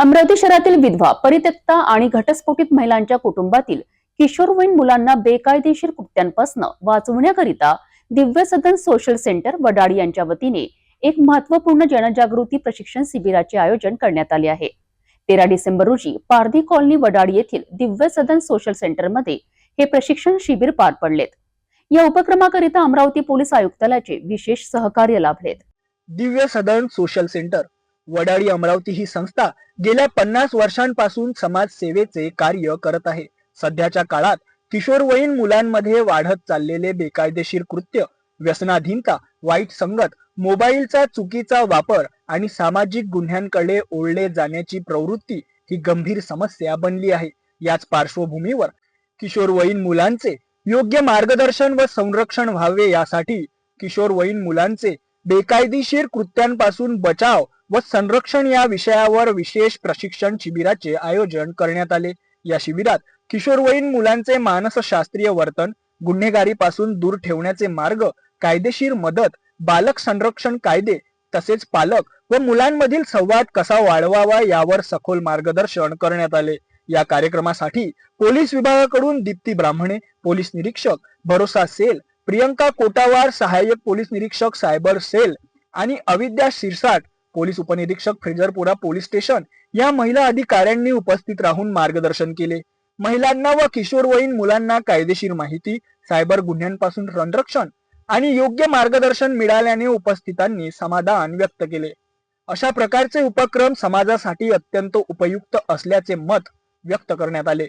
अमरावती शहरातील विधवा परित्यक्ता आणि घटस्फोटित महिलांच्या कुटुंबातील किशोरवयीन मुलांना बेकायदेशीर कृत्यांपासून वाचवण्याकरिता दिव्य सदन सोशल सेंटर वडाळी यांच्या वतीने एक महत्त्वपूर्ण जनजागृती प्रशिक्षण शिबिराचे आयोजन करण्यात आले आहे. तेरा डिसेंबर रोजी पारधी कॉलनी वडाळी येथील दिव्य सदन सोशल सेंटरमध्ये हे प्रशिक्षण शिबिर पार पडलेत. या उपक्रमाकरिता अमरावती पोलीस आयुक्तालयाचे विशेष सहकार्य लाभलेत. दिव्य सदन सोशल सेंटर वडाळी अमरावती ही संस्था गेल्या पन्नास वर्षांपासून समाजसेवेचे कार्य करत आहे. सध्याच्या काळात किशोरवयीन मुलांमध्ये वाढत चाललेले बेकायदेशीर कृत्य व्यसनाधीनता वाईट संगत मोबाईलचा चुकीचा वापर आणि सामाजिक गुन्ह्यांकडे ओढले जाण्याची प्रवृत्ती ही गंभीर समस्या बनली आहे. याच पार्श्वभूमीवर किशोरवयीन मुलांचे योग्य मार्गदर्शन व संरक्षण व्हावे यासाठी किशोरवयीन मुलांचे बेकायदेशीर कृत्यांपासून बचाव व संरक्षण या विषयावर विशेष प्रशिक्षण शिबिराचे आयोजन करण्यात आले. या शिबिरात किशोरवयीन मुलांचे मानसशास्त्रीय वर्तन गुन्हेगारीपासून दूर ठेवण्याचे मार्ग कायदेशीर मदत बालक संरक्षण कायदे तसेच पालक व मुलांमधील संवाद कसा वाढवावा यावर सखोल मार्गदर्शन करण्यात आले. या कार्यक्रमासाठी पोलीस विभागाकडून दीप्ती ब्राह्मणे पोलीस निरीक्षक भरोसा सेल प्रियंका कोटावार सहाय्यक पोलीस निरीक्षक सायबर सेल आणि अविद्या शिरसाट पोलीस उपनिरीक्षक फ्रेजरपुरा पोलीस स्टेशन या महिला अधिकाऱ्यांनी उपस्थित राहून मार्गदर्शन केले. महिलांना व किशोरवयीन मुलांना कायदेशीर माहिती सायबर गुन्ह्यांपासून संरक्षण आणि योग्य मार्गदर्शन मिळाल्याने उपस्थितांनी समाधान व्यक्त केले. अशा प्रकारचे उपक्रम समाजासाठी अत्यंत उपयुक्त असल्याचे मत व्यक्त करण्यात आले.